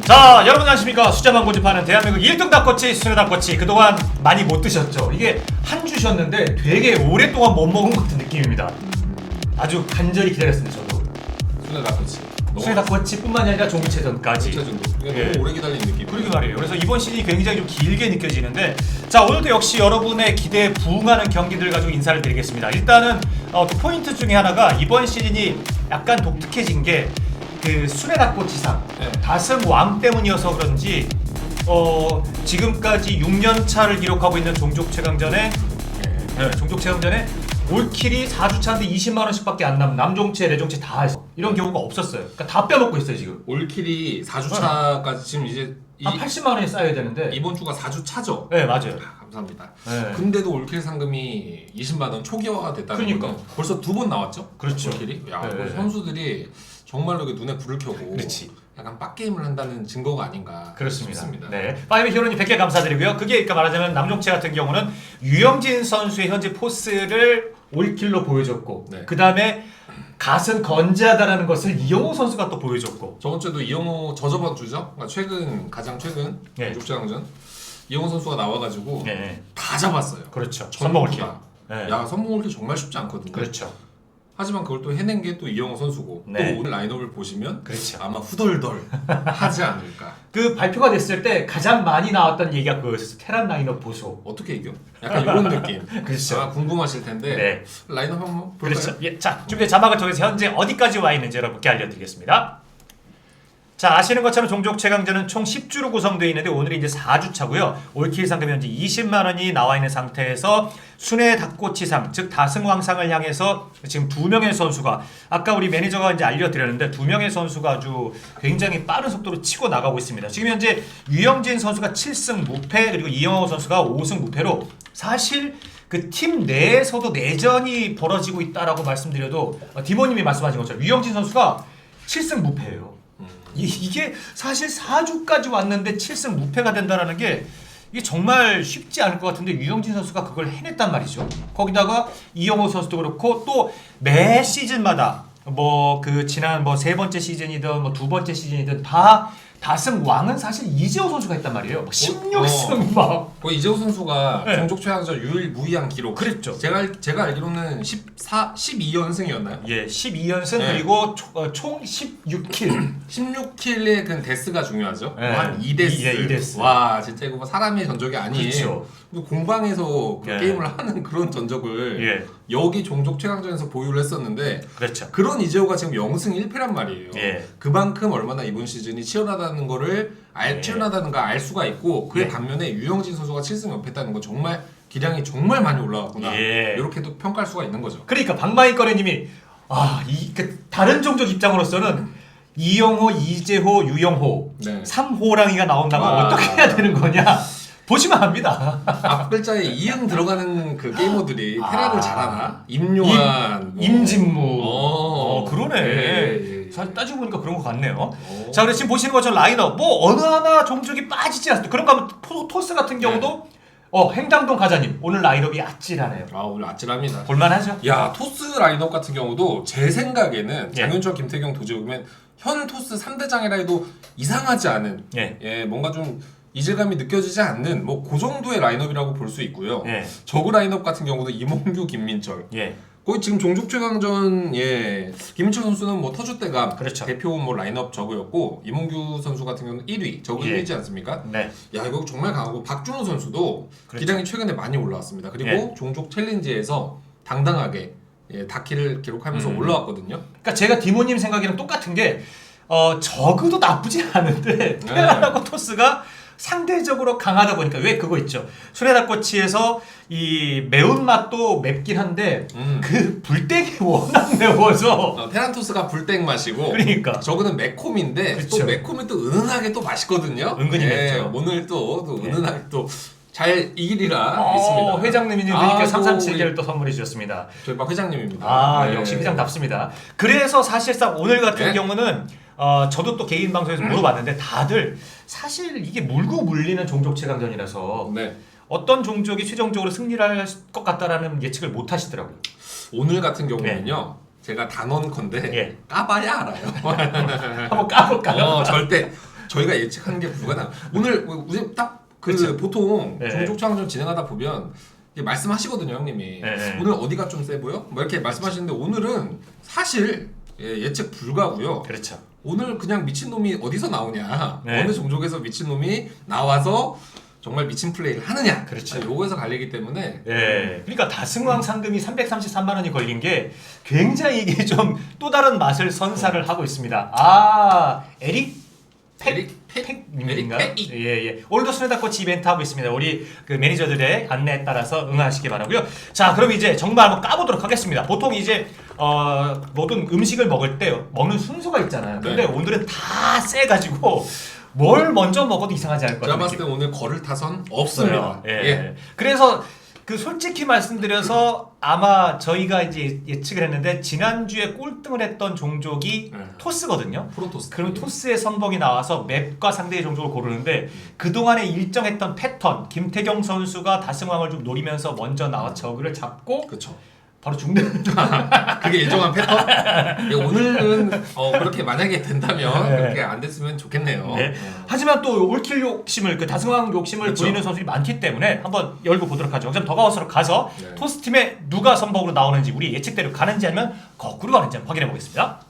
자 여러분 안녕하십니까 숫자만 고집하는 대한민국 1등 닭꼬치 수녀 닭꼬치 그동안 많이 못 드셨죠 이게 한 주셨는데 되게 오랫동안 못 먹은 것 같은 느낌입니다 아주 간절히 기다렸습니다 저도 순회 닭꼬치. 수녀 닭꼬치뿐만이 아니라 종체전까지 정도. 이게 예. 너무 오래 기다린 느낌. 그러게 말이에요. 그래서 이번 시즌이 굉장히 좀 길게 느껴지는데 자 오늘도 역시 여러분의 기대에 부응하는 경기들 가지고 인사를 드리겠습니다. 일단은 어, 그 포인트 중에 하나가 이번 시즌이 약간 독특해진 게 그 수레닭꼬치상 네. 다승 왕 때문이어서 그런지 어, 지금까지 6년 차를 기록하고 있는 종족 최강전에 네, 종족 체험전에 올킬이 4주차인데 20만 원씩밖에 안 남은 남종체, 내종체 다 해서 이런 경우가 없었어요. 그러니까 다 빼먹고 있어요 지금. 올킬이 4주차까지 지금 이제 이, 한 80만 원이 쌓여야 되는데. 이번 주가 4주차죠. 네 맞아요. 아, 감사합니다. 네. 근데도 올킬 상금이 20만 원 초기화가 됐다는 그러니까. 거는 벌써 두 번 나왔죠. 그렇죠. 올킬이. 야, 네. 뭐 선수들이 정말로 이렇게 눈에 불을 켜고 그렇지. 약간 빡게임을 한다는 증거가 아닌가 그렇습니다. 싶습니다. 네. 파이브 히어로님 100개 감사드리고요. 그게 그러니까 말하자면 남종체 같은 경우는 유영진 선수의 현재 포스를 올킬로 보여줬고 네. 그 다음에 갓은 건재하다라는 것을 이영호 선수가 또 보여줬고 저번 주도 이영호 저저번 주죠. 그러니까 최근 가장 최근 네. 육장전 이영호 선수가 나와가지고 네. 다 잡았어요. 그렇죠. 전부 선봉 올킬. 다. 네. 야 선봉 올킬 정말 쉽지 않거든요. 그렇죠. 하지만 그걸 또 해낸 게 또 이영호 선수고 네. 또 오늘 라인업을 보시면 그렇죠. 아마 후덜덜 하지 않을까. 그 발표가 됐을 때 가장 많이 나왔던 얘기가 그거였어요. 테란 라인업 보소. 어떻게 이겨? 약간 이런 느낌. 그렇죠. 아, 궁금하실 텐데 네. 라인업 한번 볼까요? 그렇죠. 예, 자, 준비 자막을 통해서 현재 어디까지 와 있는지 여러분께 알려드리겠습니다. 자, 아시는 것처럼 종족 최강전은 총 10주로 구성되어 있는데 오늘이 이제 4주차고요. 올킬 상금이 현재 20만 원이 나와 있는 상태에서 순회 닭꼬치상, 즉 다승왕상을 향해서 지금 두 명의 선수가 아까 우리 매니저가 이제 알려드렸는데 두 명의 선수가 아주 굉장히 빠른 속도로 치고 나가고 있습니다. 지금 현재 유영진 선수가 7승 무패 그리고 이영호 선수가 5승 무패로 사실 그 팀 내에서도 내전이 벌어지고 있다라고 말씀드려도 어, 디모님이 말씀하신 것처럼 유영진 선수가 7승 무패예요. 이, 이게 사실 4주까지 왔는데 7승 무패가 된다라는 게 이게 정말 쉽지 않을 것 같은데 유영진 선수가 그걸 해냈단 말이죠. 거기다가 이영호 선수도 그렇고 또 매 시즌마다 뭐 그 지난 뭐 세 번째 시즌이든 뭐 두 번째 시즌이든 다 다승 왕은 사실 이재호 선수가 했단 말이에요. 막 16승 막그 이재호 선수가 네. 종족 최강전 유일무이한 기록. 그랬죠. 제가 알- 제가 알기로는 14 12연승이었나요? 예, 12연승 네. 그리고 초- 어, 총 16킬. 16킬의 그 데스가 중요하죠. 네. 뭐한 2데스. 이- 예, 2데스. 와, 진짜 이거 뭐 사람의 전적이 아니에요. 그렇죠. 그 공방에서 그 예. 게임을 하는 그런 전적을 예, 여기 종족 최강전에서 보유를 했었는데 그렇죠. 그런 이재호가 지금 0승 1패란 말이에요. 예. 그만큼 얼마나 이번 시즌이 치열하다는 거를 알 예. 치열하다는 걸 알 수가 있고 그에 예. 반면에 유영진 선수가 7승 연패했다는 건 정말 기량이 정말 많이 올라갔구나. 예. 이렇게도 평가할 수가 있는 거죠. 그러니까 방마인 거래님이 아 이 그 다른 종족 입장으로서는 이영호, 이재호, 유영호 네. 삼호랑이가 나온다면 와. 어떻게 해야 되는 거냐 보시면 압니다. 앞 글자에 이응 들어가는 그 게이머들이 아. 테락을 잘하나? 임요한, 뭐. 임진무. 어, 어, 그러네. 예, 예. 사실 따지고 보니까 그런 것 같네요. 어. 자, 그래서 지금 보시는 것처럼 라인업 뭐 어느 하나 종족이 빠지지 않습니다. 그런 거 하면 토, 토스 같은 경우도 어 행당동 가자님 오늘 라인업이 아찔하네요. 아 오늘 아찔합니다. 볼만하죠? 야 토스 라인업 같은 경우도 제 생각에는 예. 장윤철, 김태경 도지우면 현 토스 3대장이라 해도 이상하지 않은 예. 예 뭔가 좀 이질감이 느껴지지 않는 뭐 그 정도의 라인업이라고 볼 수 있고요. 예. 저그 라인업 같은 경우도 이몽규, 김민철 예. 거의 지금 종족 최강전 예 김민철 선수는 뭐 터줏대감 그렇죠. 대표 뭐 라인업 저그였고 이몽규 선수 같은 경우는 1위 저그 예. 1위지 않습니까? 네. 야 이거 정말 강하고 박준호 선수도 그렇죠. 기량이 최근에 많이 올라왔습니다. 그리고 예. 종족 챌린지에서 당당하게 예, 다키를 기록하면서 음. 올라왔거든요. 그러니까 제가 디모님 생각이랑 똑같은 게 어, 저그도 나쁘지 않은데 테란하고 토스가 상대적으로 강하다 보니까 왜 그거 있죠. 수레닭꼬치에서 이 매운맛도 맵긴 한데 음. 그 불땡이 워낙 매워서 어, 테란토스가 불땡 맛이고 그러니까 저거는 매콤인데 그렇죠. 또 매콤이 또 은은하게 또 맛있거든요. 은근히 예, 맵죠. 오늘 또, 또 예. 은은하게 또 잘 이기리라 어, 믿습니다. 회장님이 아, 그러니까 또 337개를 또 선물해 주셨습니다. 저희 박 회장님입니다. 아 예. 역시 회장답습니다. 그래서 사실상 오늘 같은 네. 경우는 어, 저도 또 개인 방송에서 물어봤는데 다들 사실 이게 물고 물리는 종족 최강전이라서 네. 어떤 종족이 최종적으로 승리를 할 것 같다라는 예측을 못 하시더라고요. 오늘 같은 경우는요. 제가 단언컨대 예. 까봐야 알아요. 한번 까볼까요? 어, 절대 저희가 예측하는 게 불가능. 오늘 뭐 우리 딱 그 그쵸. 보통 네. 종족 창전 진행하다 보면 이게 말씀하시거든요, 형님이. 네, 네. 오늘 어디가 좀 세 보여? 뭐 이렇게 말씀하시는데 오늘은 사실 예, 예측 불가고요. 그렇죠. 오늘 그냥 미친 놈이 어디서 나오냐? 네. 어느 종족에서 미친 놈이 나와서 정말 미친 플레이를 하느냐? 그렇죠. 요거에서 갈리기 때문에 예. 그러니까 다승왕 상금이 333만 원이 걸린 게 굉장히 이게 좀 또 다른 맛을 선사를 하고 있습니다. 아, 에릭 에릭 팩 팩님인가? 에릭 팩이. 예, 예. 오늘도 수뇌다꽃 이벤트 하고 있습니다. 우리 그 매니저들의 안내에 따라서 응하시기 바라고요. 자, 그럼 이제 정말 한번 까보도록 하겠습니다. 보통 이제 어, 모든 음식을 먹을 때 먹는 순서가 있잖아요. 근데 네. 오늘은 다 세가지고 뭘 먼저 먹어도 이상하지 않을 것 제가 같아요. 봤을 때 오늘 걸을 타선 없습니다. 예. 예. 그래서 그 솔직히 말씀드려서 아마 저희가 이제 예측을 했는데 지난주에 꼴등을 했던 종족이 네. 토스거든요. 프로토스. 그럼 토스의 선봉이 나와서 맵과 상대의 종족을 고르는데 그동안에 일정했던 패턴 김태경 선수가 다승왕을 좀 노리면서 먼저 나와 저그를 잡고 그렇죠. 바로 죽는 그게 일정한 패턴? 예, 오늘은 어, 그렇게 만약에 된다면 네. 그렇게 안 됐으면 좋겠네요. 네. 어. 하지만 또 올킬 욕심을 그 다승왕 욕심을 그렇죠. 부리는 선수들이 많기 때문에 한번 열고 보도록 하죠. 그럼 더가우스로 가서 네. 토스 팀에 누가 선봉으로 나오는지 우리 예측대로 가는지 아니면 거꾸로 가는지 한번 확인해 보겠습니다.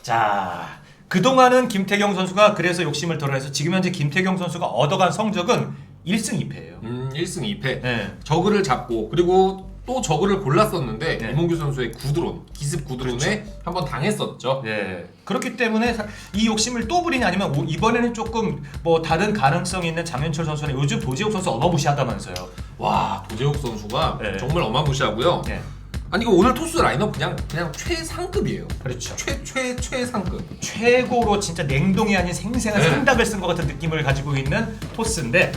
자, 그동안은 김태경 선수가 그래서 욕심을 덜어내서 지금 현재 김태경 선수가 얻어간 성적은 1승 2패예요. 음, 1승 2패. 네. 저그를 잡고 그리고 또 저그를 골랐었는데 네. 이몽규 선수의 구드론, 기습 구드론에 한번 당했었죠. 네. 그렇기 때문에 사- 이 욕심을 또 부리냐 아니면 오- 이번에는 조금 뭐 다른 가능성 있는 장현철 선수는 요즘 도지욱 선수 어마무시하다면서요. 와 도재욱 선수가 네. 정말 어마무시하고요. 네. 아니 이거 오늘 토스 라인업 그냥 그냥 최상급이에요. 그렇죠. 최 최 최상급. 최고로 진짜 냉동이 아닌 생생한 네. 생닭을 쓴 것 같은 느낌을 가지고 있는 토스인데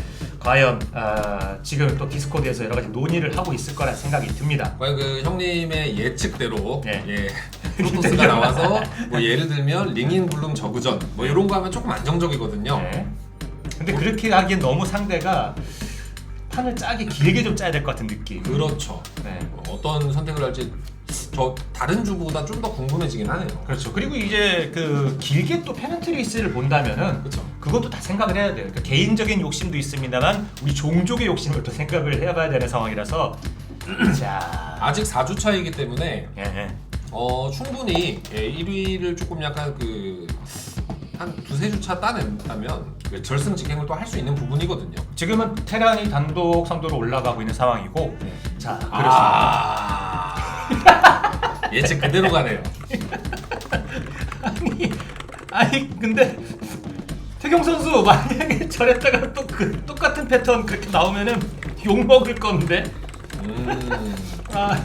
과연 아, 지금 또 디스코드에서 여러 가지 논의를 하고 있을 거라 생각이 듭니다. 과연 그 형님의 예측대로 네. 예 프로토스가 나와서 뭐 예를 들면 링인 블룸 저그전 뭐 이런 거 하면 조금 안정적이거든요. 네. 근데 그렇게 하기엔 너무 상대가 판을 짜게 길게 좀 짜야 될 것 같은 느낌. 그렇죠. 네. 어, 어떤 선택을 할지 저 다른 주보다 좀 더 궁금해지긴 하네요. 그렇죠. 그리고 이제 그 길게 또 페넌트리스를 본다면은 그렇죠. 그것도 다 생각을 해야 돼요. 그러니까 개인적인 욕심도 있습니다만 우리 종족의 욕심을 또 생각을 해봐야 되는 상황이라서 자, 아직 4주 차이기 때문에 예, 예. 어, 충분히 예, 1위를 조금 약간 그한 두세 주차 따낸다면 그 결승 직행을 또 할 수 있는 부분이거든요. 지금은 테란이 단독 선두로 올라가고 있는 상황이고 자 그렇습니다. 아... 예측 그대로 가네요. 아니, 아니 근데 태경 선수 만약에 저랬다가 또 그 똑같은 패턴 그렇게 나오면은 욕 먹을 건데. 음... 아,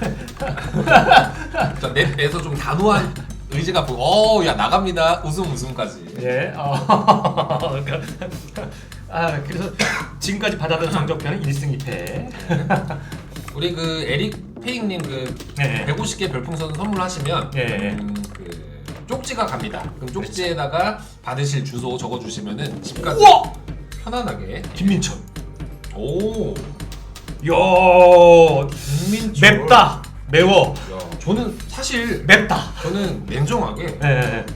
자, 내, 내에서 좀 단호한 의지가 보고 어야 나갑니다 웃음 웃음까지 예. 어, 그- 아 그래서 지금까지 받아던 성적표는 1승 2패. 우리 그 에릭 페잉님 그 네. 150개 별풍선 선물하시면 예. 음, 그 쪽지가 갑니다 그럼 쪽지에다가 받으실 주소 적어주시면은 집까지 우와! 편안하게 김민철. 오 야 김민철 맵다. 매워. 야, 저는 사실 맵다. 저는 냉정하게 예, 예.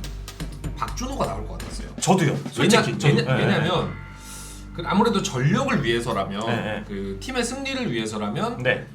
박준호가 나올 것 같았어요 저도요. 왜냐, 솔직히. 저도. 왜냐, 예, 예. 왜냐면 그 아무래도 전력을 위해서라면 네, 네. 그 팀의 승리를 위해서라면 네.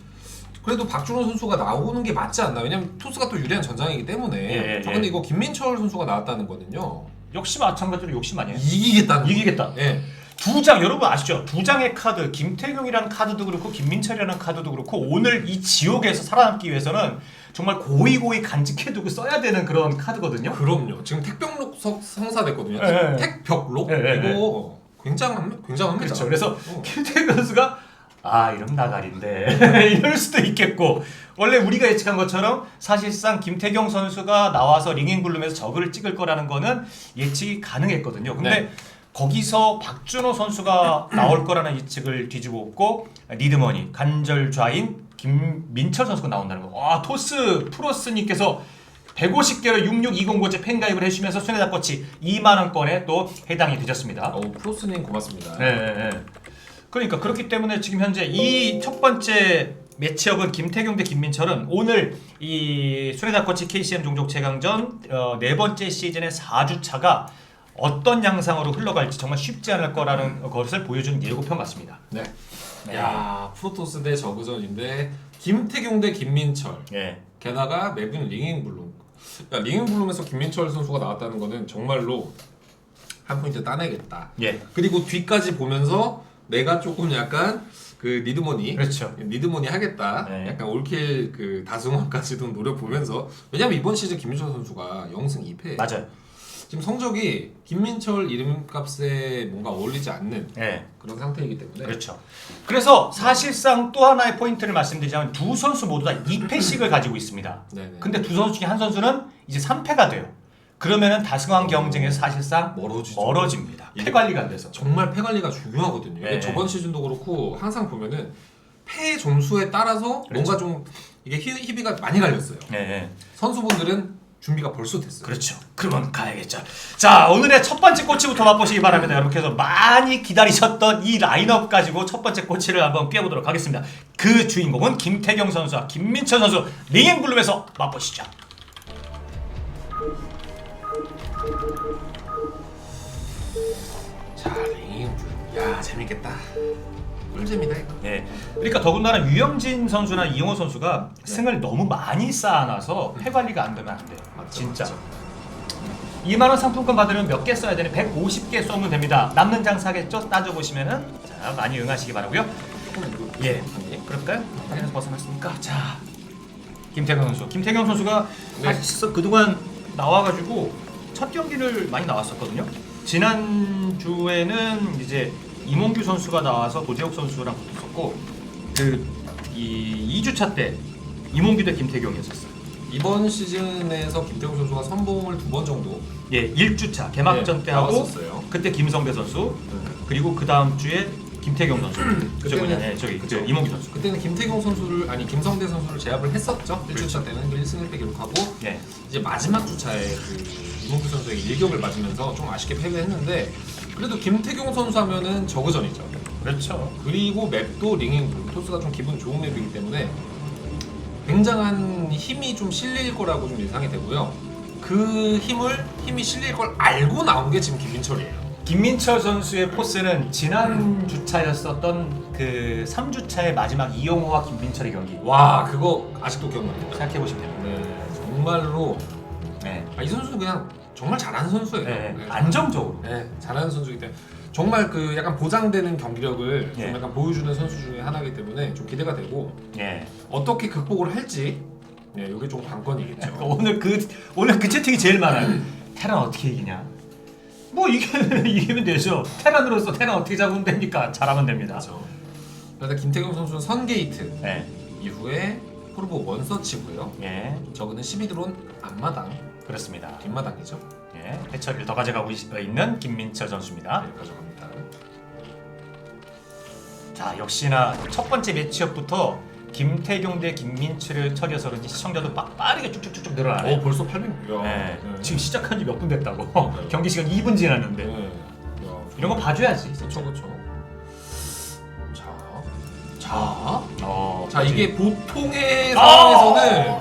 그래도 박준호 선수가 나오는 게 맞지 않나 왜냐면 토스가 또 유리한 전장이기 때문에 예, 예, 저 예. 근데 이거 김민철 선수가 나왔다는 거는요 역시 마찬가지로 욕심 아니에요? 이기겠다는 거. 이기겠다. 예. 두 장 여러분 아시죠? 두 장의 카드 김태경이라는 카드도 그렇고 김민철이라는 카드도 그렇고 오늘 이 지옥에서 살아남기 위해서는 정말 고이고이 간직해두고 써야 되는 그런 카드거든요. 그럼요 지금 택벽록 석- 성사됐거든요 예, 예. 택벽록 예, 예, 이거 굉장한 굉장합니다 그렇죠. 그래서 어. 김태경 선수가 아 이런 나갈인데 이럴 수도 있겠고 원래 우리가 예측한 것처럼 사실상 김태경 선수가 나와서 링인 굴룸에서 저그를 찍을 거라는 거는 예측이 가능했거든요. 근데 네. 거기서 박준호 선수가 나올 거라는 예측을 뒤집었고 리드머니 간절 좌인 김민철 선수가 나온다는 거. 와 토스 프로스님께서 150개로 6620고째 팬가입을 해주시면서 손해다꽃이 2만 원권에 또 해당이 되셨습니다. 어, 프로스님 고맙습니다 네, 네, 네. 그러니까 그렇기 때문에 지금 현재 이 첫 번째 매치업은 김태경 대 김민철은 오늘 이 수레다코치 KCM 종족 최강전 어, 네 번째 시즌의 4주차가 어떤 양상으로 흘러갈지 정말 쉽지 않을 거라는 것을 보여준 예고편 같습니다. 네. 네. 야 프로토스 대 저그전인데 김태경 대 김민철. 예. 게다가 맵은 링잉 블룸. 야, 링잉 블룸에서 김민철 선수가 나왔다는 거는 정말로 한 포인트 따내겠다. 예. 그리고 뒤까지 보면서 내가 조금 약간 그 리드머니 그렇죠. 리드머니 하겠다. 네. 약간 올킬 그 다승화까지도 노려 보면서 왜냐면 이번 시즌 김민철 선수가 0승 2패. 맞아요. 지금 성적이 김민철 이름값에 뭔가 어울리지 않는 예. 그런 상태이기 때문에 그렇죠. 그래서 사실상 또 하나의 포인트를 말씀드리자면 두 선수 모두 다 2패씩을 가지고 있습니다. 네네. 근데 두 선수 중에 한 선수는 이제 3패가 돼요. 그러면은 다승왕 경쟁에서 사실상 멀어지죠. 멀어집니다. 패 관리가 안 돼서. 정말 패 관리가 중요하거든요. 네. 저번 시즌도 그렇고 항상 보면은 패 점수에 따라서 그렇죠. 뭔가 좀 이게 희, 희비가 많이 갈렸어요. 예. 예. 선수분들은 준비가 벌써 됐어요. 그렇죠. 그러면 가야겠죠. 자, 오늘의 첫 번째 꼬치부터 맛보시기 바랍니다. 여러분께서 많이 기다리셨던 이 라인업 가지고 첫 번째 꼬치를 한번 꿰보도록 하겠습니다. 그 주인공은 김태경 선수와 김민철 선수 링잉블룸에서 맛보시죠. 자, 링. 야, 재밌겠다. 꿀잼이다 이거. 예. 그러니까 더군다나 유영진 선수나 이용호 선수가 승을 너무 많이 쌓아놔서 패 관리가 안 되면 안 돼요. 진짜. 맞죠. 2만 원 상품권 받으려면 몇 개 써야 되니 150개 쏘면 됩니다. 남는 장사겠죠? 따져 보시면은 자 많이 응하시기 바라고요. 예. 그럴까요? 확인해서 벗어났습니까? 자, 김태경 선수. 김태경 선수가 네. 사실 그동안 나와가지고 첫 경기를 많이 나왔었거든요. 지난 주에는 이제 이몽규 선수가 나와서 도재욱 선수랑 붙었었고 그이 2주차 때 이몽규 대 김태경이었었어요. 이번 시즌에서 김태형 선수가 선봉을 두 번 정도 예, 1주차 개막전 네, 때 하고 나왔었어요. 그때 김성배 선수 그리고 그 다음 주에 김태경 선수. 그저 그때는- 뭐냐, 예, 저기 그쵸. 그 이몽규 선수. 그때는 김태경 선수를 아니 김성대 선수를 제압을 했었죠. 1주차 때는 1승 1패 기록하고 예. 이제 마지막 주차에 그 이몽규 선수에게 일격을 맞으면서 좀 아쉽게 패배했는데 그래도 김태경 선수 하면은 저그전이죠. 그렇죠. 그리고 맵도 링잉 토스가 좀 기분 좋은 맵이기 때문에 굉장한 힘이 좀 실릴 거라고 좀 예상이 되고요. 그 힘을 힘이 실릴 걸 알고 나온 게 지금 김민철이에요. 김민철 선수의 포스는 지난 주차였었던 그 3주차의 마지막 이용호와 김민철의 경기 와 그거 아직도 기억납니다. 생각해 보시면 됩니다. 네 정말로 네. 아, 이 선수는 그냥 정말 잘하는 선수예요. 네. 네. 안정적으로. 네, 잘하는 선수이기 때문에 정말 그 약간 보장되는 경기력을 예. 좀 약간 보여주는 선수 중에 하나이기 때문에 좀 기대가 되고 예. 어떻게 극복을 할지 네, 이게 좀 관건이겠죠. 오늘 그 오늘 그 채팅이 제일 많아요. 테란 어떻게 이기냐? 뭐 이기 이기면 되죠. 테란으로서 테란 어떻게 잡으면 됩니까? 잘하면 됩니다. 그렇죠. 김태경 선수는 선 게이트 네. 이후에 포르보 원서치고요. 예. 저그는 12드론 앞마당 그렇습니다. 뒷마당이죠. 예. 해처리를 더 가져가고 있- 있는 김민철 선수입니다. 네, 가져갑니다. 자 역시나 첫 번째 매치업부터 김태경 대 김민철을 처리해서 그런지 시청자도 빠, 빠르게 쭉쭉쭉쭉 늘어나네. 어 벌써 800. 야. 네. 네. 지금 시작한 지 몇 분 됐다고. 그러니까요. 경기 시간 2분 지났는데 네. 야, 이런 거 봐줘야지. 그렇죠, 그렇죠. 자, 자, 어. 자 이게 보통의 아! 상황에서는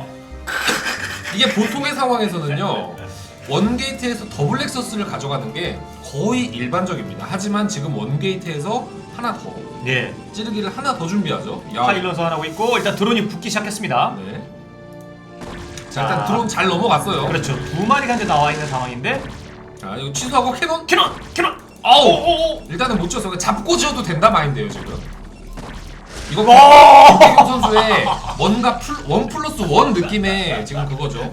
이게 보통의 상황에서는요 원게이트에서 더블 렉서스를 가져가는 게 거의 일반적입니다. 하지만 지금 원게이트에서 하나 더 예. 찌르기를 하나 더 준비하죠. 야, 파일럿 소환하고 있고 일단 드론이 붙기 시작했습니다. 네. 자, 자, 일단 드론 잘 넘어갔어요. 그렇죠. 두 마리가 이제 나와 있는 상황인데 자, 이거 취소하고 캐논. 캐논 캐논. 아우, 오오오. 일단은 못 그냥 잡고 지어도 된다 마인드예요 지금. 이거 와! 김태경 선수의 뭔가 풀, 원 플러스 원 느낌의 지금 그거죠.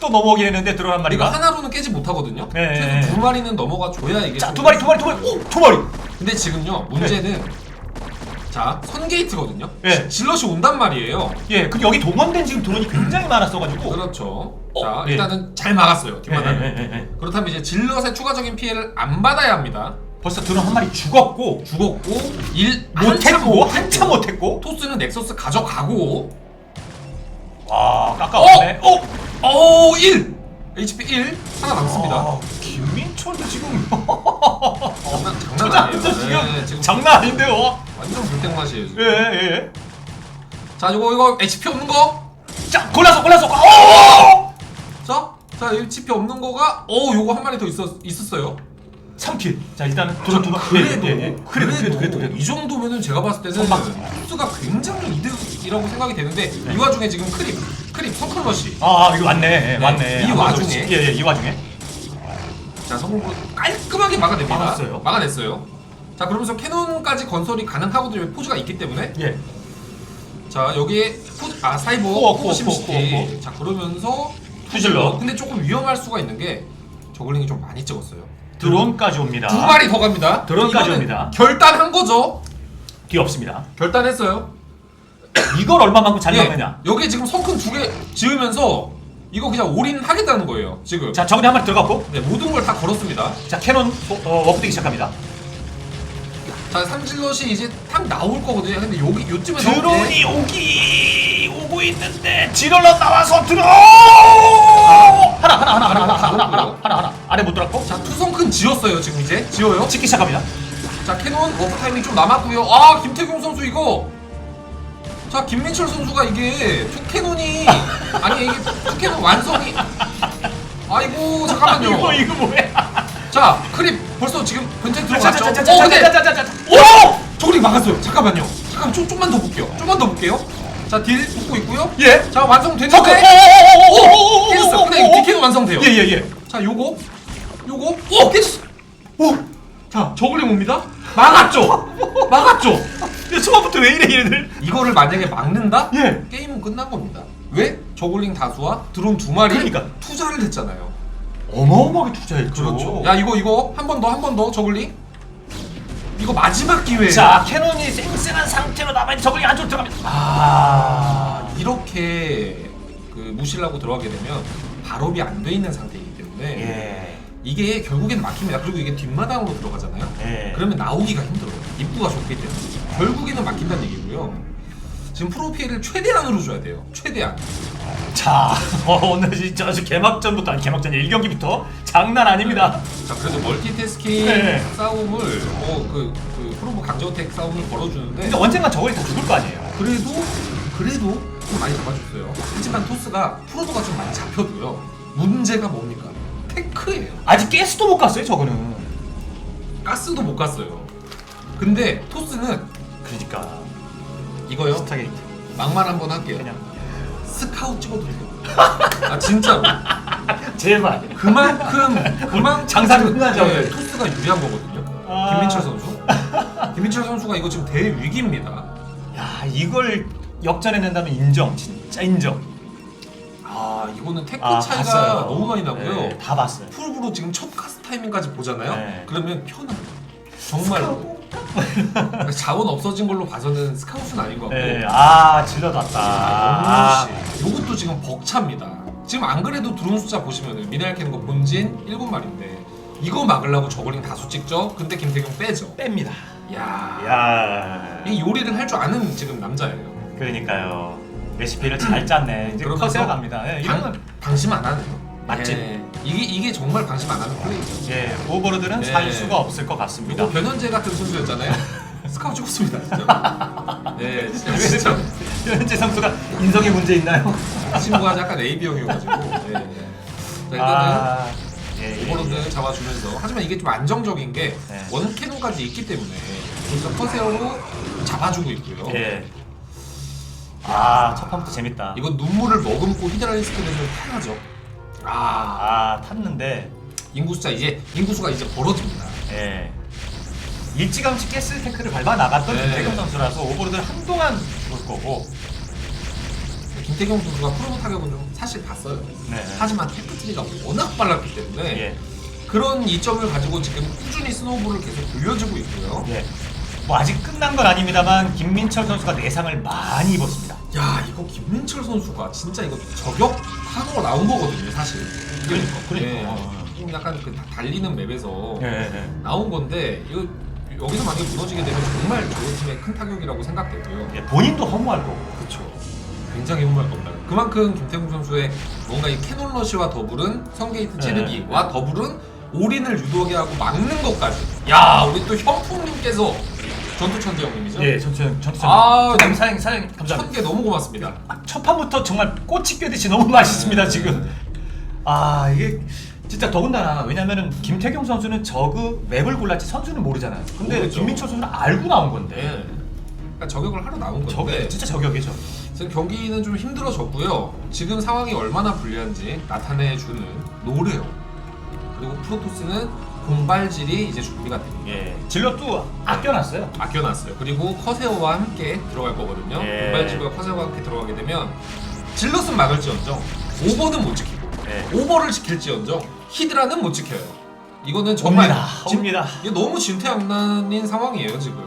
또 넘어오긴 했는데 한 이거 마리가. 하나로는 깨지 못하거든요. 네, 네. 두 마리는 넘어가 줘야 이게. 자, 좀- 두 마리, 두 마리, 두 마리. 오, 두 마리. 근데 지금요 문제는 자 선게이트거든요. 네. 질럿이 온단 말이에요. 예, 근데 여기 동원된 지금 드론이 굉장히 많았어가지고. 그렇죠. 어, 자 예. 일단은 잘 막았어요 예, 뒷마당을. 예, 예, 예. 그렇다면 이제 질럿의 추가적인 피해를 안 받아야 합니다. 벌써 드론 한 마리 죽었고 죽었고 일 못했고 한참 못했고. 토스는 넥서스 가져가고 와, 깎아왔네. 어, 어 1! HP 1 하나 남습니다. 아, 김민철도 지금 장난 아니에요. 지금 네, 지금 장난 아닌데요. 완전 불땡맛이에요. 지금. 예, 예. 자 이거 이거 HP 없는 거. 자, 골라서 골라서. 오! 자, 자 자, 이 치피 없는 거가 어, 요거 한 마리 더 있었 있었어요. 3킬. 자 일단은 도전 두 번. 그래도, 예, 예, 예. 그래도 그래도 그래도 그래도. 이 정도면은 제가 봤을 때는 선박. 토스가 굉장히 이득이라고 생각이 되는데 네. 이 와중에 지금 크립, 크립 성큰러시. 아, 아 이거 왔네. 왔네. 이 와중에. 더 예예 이 와중에. 자, 성공으로 깔끔하게 막아냅니다. 막았어요. 막아냈어요. 자, 그러면서 캐논까지 건설이 가능하거든요. 포즈가 있기 때문에. 예. 자, 여기에 포, 아 사이버 코어, 코어, 포심시티. 코어, 코어. 자, 그러면서 푸질러. 근데 조금 위험할 수가 있는 게 저글링이 좀 많이 찍었어요. 드론까지 옵니다. 두 마리 더 갑니다. 드론까지 이거는 옵니다. 결단한 거죠. 귀엽습니다. 결단했어요. 이걸 얼마만큼 잘 예, 막느냐. 여기 지금 성큰 두 개 지으면서 이거 그냥 올인하겠다는 거예요. 지금. 자 정리 한 마리 들어갔고. 네, 모든 걸 다 걸었습니다. 자 캐논 어, 워크되기 시작합니다. 자, 삼질럿이 이제 탁 나올 거거든요. 근데 여기 요쯤에 드론이 오기 오고 있는데 지럴러 나와서 들어 하나 하나 하나 하나 하나 하나 하나 하나 하나 아래 못 들어갔고 자, 투성큰 지었어요. 지금 이제 지어요. 찍기 시작합니다. 자, 캐논 워크 타이밍 좀 남았고요. 아, 김태경 선수 이거. 자, 김민철 선수가 이게 투 캐논이 아니 이게 투 캐논 완성이 아이고 잠깐만요. 이거 이거 뭐야? 자, 크립 벌써 지금 근처에 들어갔죠. 어, 근데 자자자자자자자자자자. 오! 저글링 막았어요. 잠깐만요. 잠깐 좀 좀만 더 볼게요. 좀만 더 볼게요. 자, 딜 붙고 있고요. 예. 자, 완성됐는데. 오! 요거. 요거. 오! 깨졌어. 오! 자, 저글링 옵니다. 막았죠. 막았죠. 야, 초반부터 왜 이래 얘네들? 이거를 만약에 막는다? 예. 게임은 끝난 겁니다. 왜? 저글링 다수와 드론 두 마리 그러니까. 투자를 했잖아요. 어마어마하게 투자했죠. 그렇죠. 야, 이거 이거 한 번 더 한 번 더 저글링. 이거 마지막 기회예요. 자 캐논이 쌩쌩한 상태로 남아있는 저글링 안쪽으로 들어갑니다. 아. 이렇게 그 무시라고 들어가게 되면 발업이 안 돼 있는 상태이기 때문에 예. 이게 결국엔 막힙니다. 그리고 이게 뒷마당으로 들어가잖아요. 예. 그러면 나오기가 힘들어요. 입구가 좁기 때문에 결국에는 막힌다는 얘기고요. 지금 프로피해를 최대한으로 줘야 돼요. 최대한. 자 어, 오늘 진짜 아주 개막전부터 아니 개막전 1경기부터 장난 아닙니다. 자 그래도 멀티태스킹 네. 싸움을 어 그 그 프로브 강저택 싸움을 걸어주는데 근데 언젠간 저글이 다 죽을 거 아니에요. 그래도 그래도 좀 많이 잡아줬어요. 하지만 토스가 프로브가 좀 많이 잡혀도요. 문제가 뭡니까? 테크예요. 아직 가스도 못 갔어요 저거는. 가스도 못 갔어요. 근데 토스는 그러니까 이거요. 스타게이트 막말 한번 할게요. 그냥 스카웃 찍어도 돼요. 아 진짜로. 제발. 그만큼 그만큼 장사가 지금, 끝나죠. 네, 토스가 유리한 거거든요. 아. 김민철 선수. 김민철 선수가 이거 지금 대위기입니다. 야 이걸 역전해낸다면 인정 진짜 인정. 아 이거는 테크 아, 차이가 봤어요. 너무 많이 나고요. 네, 다 봤어요. 풀브로 지금 첫 가스 타이밍까지 보잖아요. 네. 그러면 편합니다. 정말로. 자원 없어진 걸로 봐서는 스카웃은 아닌 것 같고. 네, 아 질러놨다. 아, 아, 요것도 지금 벅차입니다. 지금 안 그래도 드론 숫자 보시면은 미네랄 캐는 거 본진 7마리인데 이거 막으려고 저글링 다수 찍죠? 근데 김태경 빼죠. 뺍니다. 야, 야, 이 요리를 할 줄 아는 지금 남자예요. 그러니까요. 레시피를 잘 짰네. 이제 커세어 갑니다. 예, 이런 건 방, 방심 안 하네요. 맞지? 예, 이게 이게 정말 방심 안 하는 플레이죠. 예, 오버로드는 네. 살 수가 없을 것 같습니다. 변현재 같은 선수였잖아요. 스카웃 찍었습니다, 진짜. 예, 진짜, 진짜. 현재 선수가 인성에 문제 있나요? 이 친구가 약간 AB형이어가지고. 예. 자, 일단은 아, 예, 예, 오버로드 잡아주면서 하지만 이게 좀 안정적인 게 네. 원캐논까지 있기 때문에 여기서 커세어로 잡아주고 있고요. 예. 아, 첫 판부터 재밌다. 이거 눈물을 머금고 히드라리스크를 타야죠. 아 아, 탔는데 인구 숫자 이제 인구수가 이제 벌어집니다. 예. 일찌감치 가스 탱크를 밟아 나갔던 네. 김태경 선수라서 오버로드를 한동안 볼 거고. 김태경 선수가 프로모 타격은 좀 사실 봤어요. 네. 하지만 테크트리가 워낙 빨랐기 때문에 예. 그런 이점을 가지고 지금 꾸준히 스노우볼을 계속 돌려주고 있고요. 예. 뭐 아직 끝난 건 아닙니다만 김민철 선수가 내상을 많이 입었습니다. 야 이거 김민철 선수가 진짜 이거 저격하고 나온 거거든요 사실. 그러니까, 그러니까. 예, 좀 약간 그 다- 달리는 맵에서 예, 예. 나온 건데 이거 여기서 만약에 무너지게 되면 정말 저희 팀의 큰 타격이라고 생각되고요. 예, 본인도 허무할 거고. 그렇죠. 굉장히 흠할 겁니다. 그만큼 김태웅 선수의 뭔가 이 캐논 러시와 더불은 성게이트 네. 찌르기와 더불은 올인을 유도하게 하고 막는 것까지. 야 우리 또 현풍님께서 전투 천재 형님이죠? 예, 전투 전투. 아, 남 사장 사장 감사합니다. 천개 너무 고맙습니다. 아, 첫 판부터 정말 꼬치 꿰듯이 너무 맛있습니다 네. 지금. 아 이게 진짜 더군다나 왜냐면은 김태경 선수는 저그 맵을 골랐지 선수는 모르잖아요. 근데 모르죠. 김민철 선수는 알고 나온 건데 네. 그러니까 저격을 하러 나온 건데 진짜 저격이죠. 지금 경기는 좀 힘들어졌고요. 지금 상황이 얼마나 불리한지 나타내주는 노래요. 그리고 프로토스는 공발질이 이제 준비가 됩니다. 예, 질럿도 아껴놨어요. 아껴놨어요. 그리고 커세어와 함께 들어갈 거거든요. 예. 공발질과 커세어와 함께 들어가게 되면 질럿은 막을지언정 오버는 못 지키고 예. 오버를 지킬지언정 히드라는 못 지켜요. 이거는 정말 옵니다. 진- 옵니다. 이게 너무 진퇴양난인 상황이에요 지금.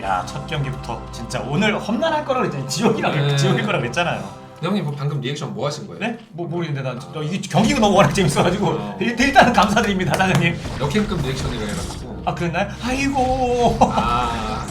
야 첫 경기부터 진짜 오늘 험난할 거라고 했잖아요. 지옥이라고 네. 지옥일 거라고 했잖아요. 형님 뭐 방금 리액션 뭐 하신 거예요? 네? 뭐 모르겠는데 난 저, 이 경기가 너무 워낙 재밌어가지고 어. 일- 일단은 감사드립니다 사장님. 역행급 리액션이라 해가지고. 아 그랬나요? 아이고. 아,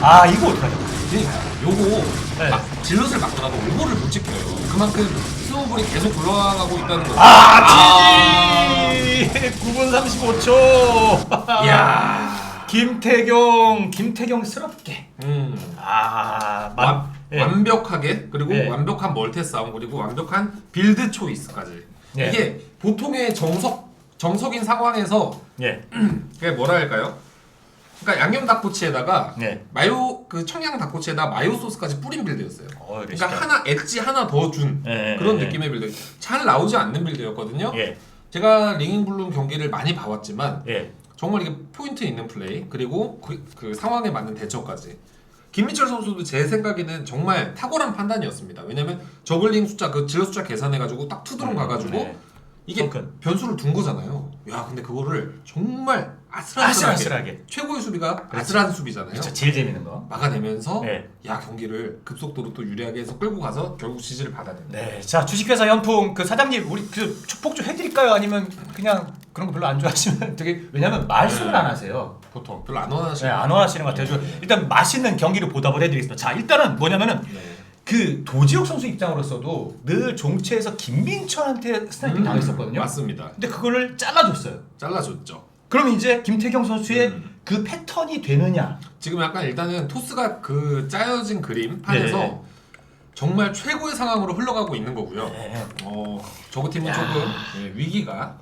아 이거 어떡하죠? 그러니까 요거 네. 막 질럿을 막더라도 오버를 못 지켜요. 그만큼 스노볼이 계속 굴러가고 있다는 거죠. 아, 지 9분 35초. 야, 김태경, 김태경스럽게. 음. 아, 완, 만, 예. 완벽하게 그리고 네. 완벽한 멀티 싸움 그리고 완벽한 빌드 초이스까지 네. 이게 보통의 정석 정석인 상황에서 예, 그게 뭐라 할까요? 그러니까 양념 닭꼬치에다가 네. 마요 그 청양 닭꼬치에다 마요 소스까지 뿌린 빌드였어요. 어, 그러니까 하나 엣지 하나 더 준 예, 그런 예, 느낌의 빌드. 잘 나오지 않는 빌드였거든요. 예, 제가 링잉블룸 경기를 많이 봐왔지만 예. 정말 이게 포인트 있는 플레이 그리고 그, 그 상황에 맞는 대처까지 김민철 선수도 제 생각에는 정말 탁월한 판단이었습니다. 왜냐면 저글링 숫자 그 질러 숫자 계산해 가지고 딱 투드론 가 가지고 네. 이게 성큰. 변수를 둔 거잖아요. 야 근데 그거를 정말 아슬아슬하게, 아슬아슬하게. 최고의 수비가 그렇죠. 아슬한 수비잖아요. 그렇죠. 제일 재밌는 거. 막아내면서 네. 야 경기를 급속도로 또 유리하게 해서 끌고 가서 결국 지지를 받아내는. 네, 자 주식회사 연풍 그 사장님 우리 그 축복 좀 해드릴까요? 아니면 그냥 그런 거 별로 안 좋아하시면 되게 왜냐면 말씀을 네. 안 하세요 보통. 별로 안 원하시는. 네, 안 원하시는 것 같아요. 저 일단 맛있는 경기를 보답을 해드리겠습니다. 자 일단은 뭐냐면은 네. 그 도지혁 선수 입장으로서도 늘 종체에서 김민철한테 스나이핑 음, 당했었거든요. 맞습니다. 근데 그거를 잘라줬어요. 잘라줬죠. 그럼 이제 김태경 선수의 음. 그 패턴이 되느냐? 지금 약간 일단은 토스가 그 짜여진 그림 판에서 네. 정말 최고의 상황으로 흘러가고 있는 거고요. 네. 어, 저그 팀은 야. 조금 예, 위기가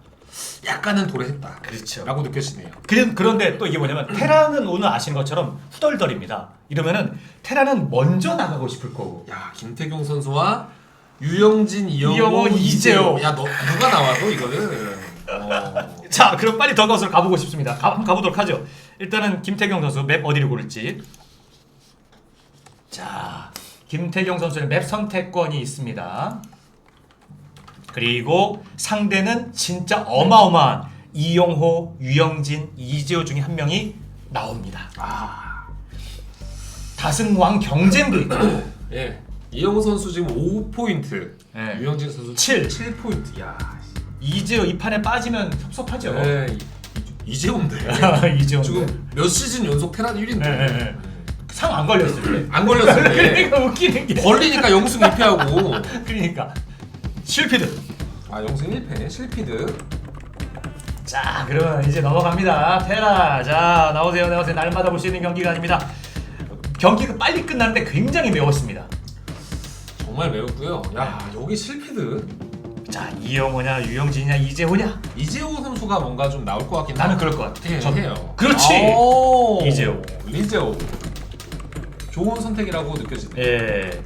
약간은 도래했다. 그렇죠. 라고 느껴지네요. 그, 그런데 또 이게 뭐냐면 테란은 오늘 아시는 것처럼 후덜덜입니다. 이러면은 테란은 먼저 나가고 싶을 거고. 야 김태경 선수와 유영진, 이영호, 이영호, 이재호. 야너 누가 나와도 이거는 어, 자, 그럼 빨리 더 가서 가보고 싶습니다. 가, 가보도록 하죠. 일단은 김태경 선수 맵 어디를 고를지. 자, 김태경 선수는 맵 선택권이 있습니다. 그리고 상대는 진짜 어마어마한 이용호, 유영진, 이재호 중에 한 명이 나옵니다. 아, 다승왕 경쟁도 있고. 예. 이영호 선수 지금 5포인트, 네. 유영진 선수 칠. 7포인트. 야, 이재호 이 판에 빠지면 섭섭하죠. 네, 이- 이재호인데. 이재호 지금 몇 시즌 연속 테란 1위인데 네, 네, 네. 상안 걸렸을 때. 안 걸렸을 때 그러니까 웃기는 게. 걸리니까 영승 2패하고 그러니까 실피드. 아 영승 1패 실피드 자, 그러면 이제 넘어갑니다. 테라. 자, 나오세요, 나오세요. 날마다 볼 수 있는 경기가 아닙니다. 경기가 빨리 끝나는데 굉장히 매웠습니다. 정말 매웠고요 야 여기 실피드 자, 이영호냐, 유영진이냐, 이재호냐? 이재호 선수가 뭔가 좀 나올 것 같긴 나는 그럴 것 같아. 해. 해요 그렇지. 오, 이재호. 이재호 좋은 선택이라고 느껴지네요 예.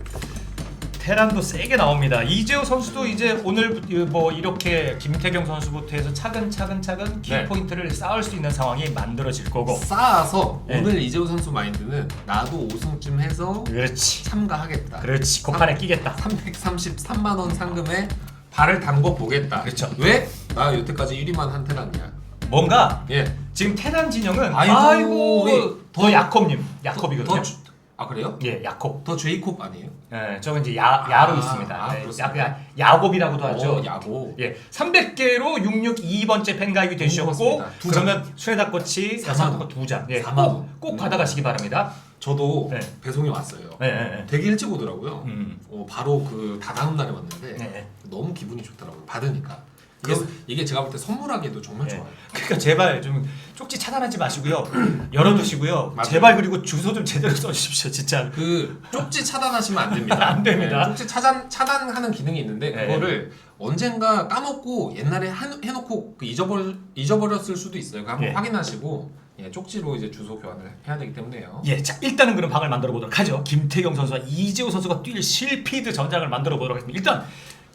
테란도 세게 나옵니다. 이재호 선수도 이제 오늘 뭐 이렇게 김태경 선수부터 해서 차근차근 차근 키 네. 포인트를 쌓을 수 있는 상황이 만들어질 거고. 쌓아서 네. 오늘 이재호 선수 마인드는 나도 5승쯤 해서 그렇지. 참가하겠다 그렇지. 고판에 끼겠다. 333만 원 상금에 발을 담궈 보겠다 그렇죠. 왜? 나 여태까지 1위만 한 테란이야 뭔가 예 지금 테란 진영은 아이고, 아이고, 우리 더 야콥님 야콥이거든요. 더 주- 아 그래요? 예, 야콥. 더 제이콥 아니에요? 예, 저건 이제 야 야로 아, 있습니다. 아, 예? 야, 야, 야곱이라고도 하죠. 어, 야고. 예, 300개로 662번째 팬 가입이 되셨고 맞습니다. 두 장. 그러면 수혜닭꼬치 사만 여섯 두 장. 예, 꼭, 원. 꼭 음. 받아가시기 바랍니다. 저도 네. 배송이 왔어요. 예, 예, 되게 일찍 오더라고요. 음. 어, 바로 그 다다음 날에 왔는데 예. 네. 너무 기분이 좋더라고요. 받으니까. 이게, 그- 이게 제가 볼 때 선물하기도 정말 예. 좋아요. 그러니까 제발 좀 쪽지 차단하지 마시고요. 열어두시고요. 맞아요. 제발 그리고 주소 좀 제대로 써주십시오. 진짜. 그 쪽지 차단하시면 안 됩니다. 안 됩니다. 네, 쪽지 차단 차단하는 기능이 있는데 네. 그거를 언젠가 까먹고 옛날에 한- 해놓고 그 잊어버 잊어버렸을 수도 있어요. 그 한번 예. 확인하시고 예, 쪽지로 이제 주소 교환을 해야 되기 때문에요. 예, 자 일단은 그럼 방을 만들어 보도록 하죠. 김태경 선수와 이재호 선수가 뛸 실피드 전장을 만들어 보도록 하겠습니다. 일단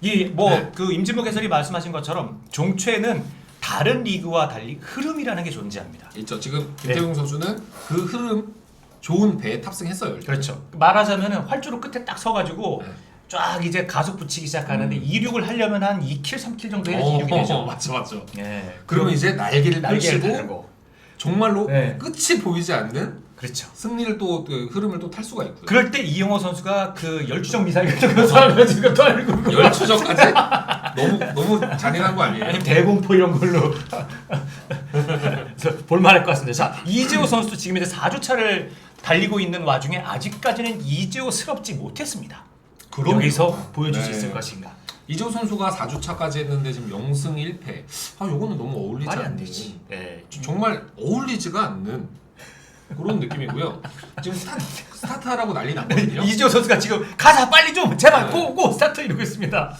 이 뭐 네. 그 임진목 해설이 말씀하신 것처럼 종최는 다른 리그와 달리 흐름이라는 게 존재합니다. 있죠. 지금 김태용 선수는 그 흐름 좋은 배에 탑승했어요. 일단. 그렇죠. 말하자면은 활주로 끝에 딱 서가지고 네. 쫙 이제 가속 붙이기 시작하는데 이륙을 하려면 한 2킬, 3킬 정도 해야지 어, 이륙이 되죠. 맞죠, 맞죠. 예. 그러면 이제 날개를 날개를 달고 정말로 네. 끝이 보이지 않는 그렇죠. 승리를 또 그 흐름을 또 탈 수가 있고요. 그럴 때 이영호 선수가 그 열추적 미사일 같은 거 쏴가지고 또 알고 열추적까지 너무 너무 잔인한 거 아니에요? 아니면 대공포 이런 걸로 그래서 볼만할 것 같습니다. 자 이재호 선수도 지금 이제 4주차를 달리고 있는 와중에 아직까지는 이재호스럽지 못했습니다. 그럼요. 여기서 보여줄 수 네. 있을 것인가? 이재호 선수가 4주차까지 했는데 지금 0승 1패. 아, 요거는 너무 어울리지 말이 안 않는. 되지. 네. 정말 어울리지가 않는 그런 느낌이고요. 지금 스타, 스타트하라고 난리 났거든요. 이재호 선수가 지금 가자 빨리 좀 제발 네. 고고 스타트 이러고 있습니다.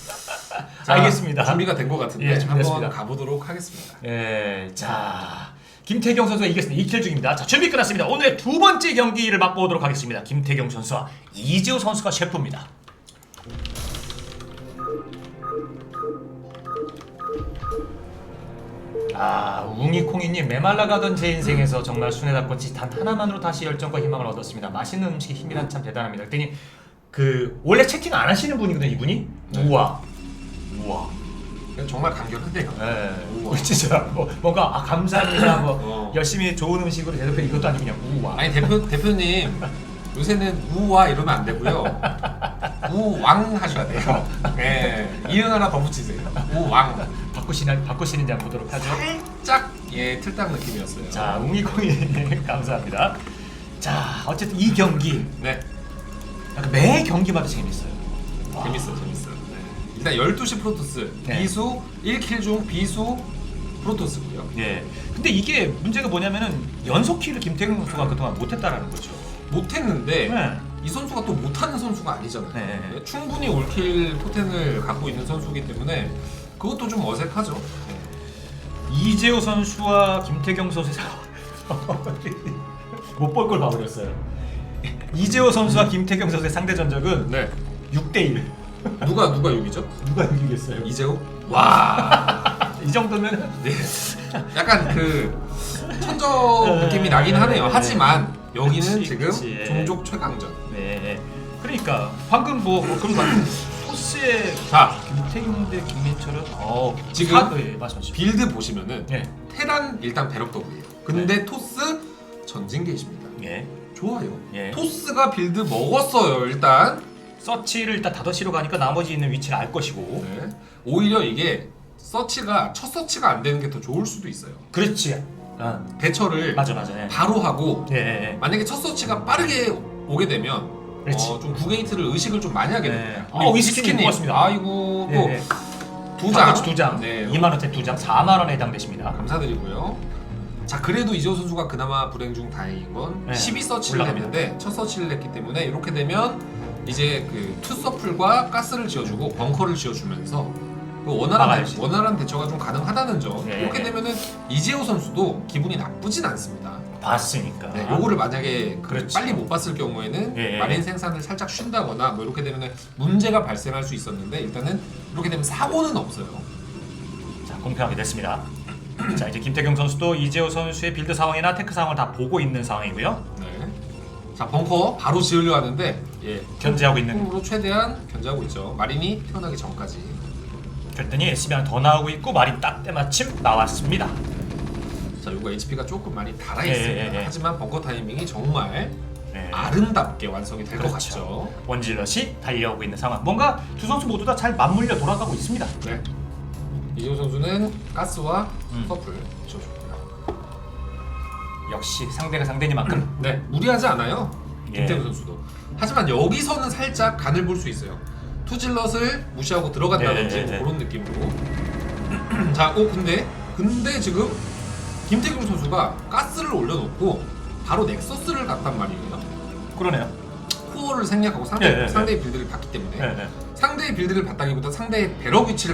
자, 알겠습니다. 준비가 된 것 같은데 예, 한번 준비됐습니다. 가보도록 하겠습니다. 예, 자 김태경 선수가 이겼습니다. 2킬 중입니다. 자 준비 끝났습니다. 오늘의 두 번째 경기를 맛보도록 하겠습니다. 김태경 선수와 이재호 선수가 셰프입니다. 아 웅이콩이님 메말라가던 제 인생에서 정말 순회답고 단 하나만으로 다시 열정과 희망을 얻었습니다. 맛있는 음식에 힘이란 참 대단합니다. 그랬더니 그 원래 채팅 안 하시는 분이거든요 이분이 네. 우와 우와 정말 간결한데요. 네. 우와. 진짜 뭐, 뭔가 아, 감사합니다 뭐 어. 열심히 좋은 음식으로 대접해 이것도 아니고 그냥 우와 아니 대표 대표님 요새는 우와 이러면 안 되고요. 우왕 하셔야 돼요. 네, 이응 하나 더 붙이세요. 우왕. 바꾸시는 바꾸시는지 한번 보도록 하죠. 살짝 예 틀딱 느낌이었어요. 자 웅이콩이 감사합니다. 자 어쨌든 이 경기 네, 약간 매 경기마다 재밌어요. 와. 재밌어, 재밌어. 네. 일단 12시 프로토스 네. 비수 1킬 중 비수 프로토스고요. 예. 근데 이게 문제가 뭐냐면은 연속 킬을 김태경 선수가 그동안 못했다라는 거죠. 못했는데 네. 이 선수가 또 못하는 선수가 아니잖아요. 네. 충분히 올킬 포텐을 갖고 있는 선수이기 때문에 그것도 좀 어색하죠. 네. 이재호 선수와 김태경 선수의 못볼 걸 봐버렸어요. 이재호 선수와 김태경 선수의 상대 전적은 네. 6대 1. 누가 누가 6이죠? 누가 이기겠어요? 이재호? 와. 이 정도면 네. 약간 그 천적 느낌이 나긴 하네요. 하지만 여기는 그치, 지금 그치. 종족 최강전. 네. 그러니까 방금 뭐, 뭐 그런 거 토스의 자, 김태경 대 김민철은 어 지금 사- 네, 말씀하시죠. 빌드 보시면은 예. 테란 일단 배럭 더블이에요. 근데 토스 전진 게이지입니다. 예. 좋아요. 예. 토스가 빌드 먹었어요. 일단. 서치를 일단 5시로 가니까 나머지 있는 위치를 알 것이고. 네. 오히려 이게 서치가 첫 서치가 안 되는 게 더 좋을 수도 있어요. 그렇지. 아, 대처를 맞아 맞아. 예. 바로 하고 예, 예, 예. 만약에 첫 서치가 빠르게 오게 되면 그렇지. 어, 좀 구게이트를 의식을 좀 많이 하게 네. 됩니다. 어, 위스키님 고맙습니다. 아이고 예, 예. 또두 장. 두 장. 네. 2만 원짜리 두 장, 4만 원에 해당되십니다. 감사드리고요. 자 그래도 이재호 선수가 그나마 불행 중 다행인 건 네, 12서치를 올라갑니다. 했는데 첫 서치를 했기 때문에 이렇게 되면 이제 그 투서플과 가스를 지어주고 벙커를 지어주면서 그 원활한 막아야지. 대, 원활한 대처가 좀 가능하다는 점 네. 이렇게 되면은 이재호 선수도 기분이 나쁘진 않습니다. 봤으니까. 네, 요거를 만약에 그 그렇지. 빨리 못 봤을 경우에는 예. 마린 생산을 살짝 쉰다거나 뭐 이렇게 되면 문제가 발생할 수 있었는데 일단은 이렇게 되면 사고는 없어요. 자, 공평하게 됐습니다. 자, 이제 김태경 선수도 이재호 선수의 빌드 상황이나 테크 상황을 다 보고 있는 상황이고요. 네. 자 벙커 바로 지으려 하는데 예 견제하고 있는. 으로 최대한 견제하고 있죠. 마린이 태어나기 전까지. 그랬더니 SB 하나 더 나오고 있고 마린 딱 때마침 나왔습니다. 자 요거 HP가 조금 많이 달아 예, 있습니다. 예, 예. 하지만 벙커 타이밍이 정말 네. 아름답게 완성이 될 것 그렇죠. 같죠. 원질럿이 달려오고 있는 상황. 뭔가 두 선수 모두 다 잘 맞물려 돌아가고 있습니다. 네. 이재호 선수는 가스와 음. 서플 지어줬고요. 역시 상대가 상대니만큼 네, 무리하지 않아요. 예. 김태우 선수도. 하지만 여기서는 살짝 간을 볼 수 있어요. 투질럿을 무시하고 들어간다든지 네, 네, 네. 그런 느낌으로. 자, 오 근데 근데 지금 김태경 선수가 가스를 올려놓고 바로 넥서스를 갔단 말이에요. 그러네요. 코어를 생략하고 상대 예, 예, 상대의 빌드를 봤기 때문에 예, 예. 상대의 빌드를 봤다기보다 상대의 배럭 위치를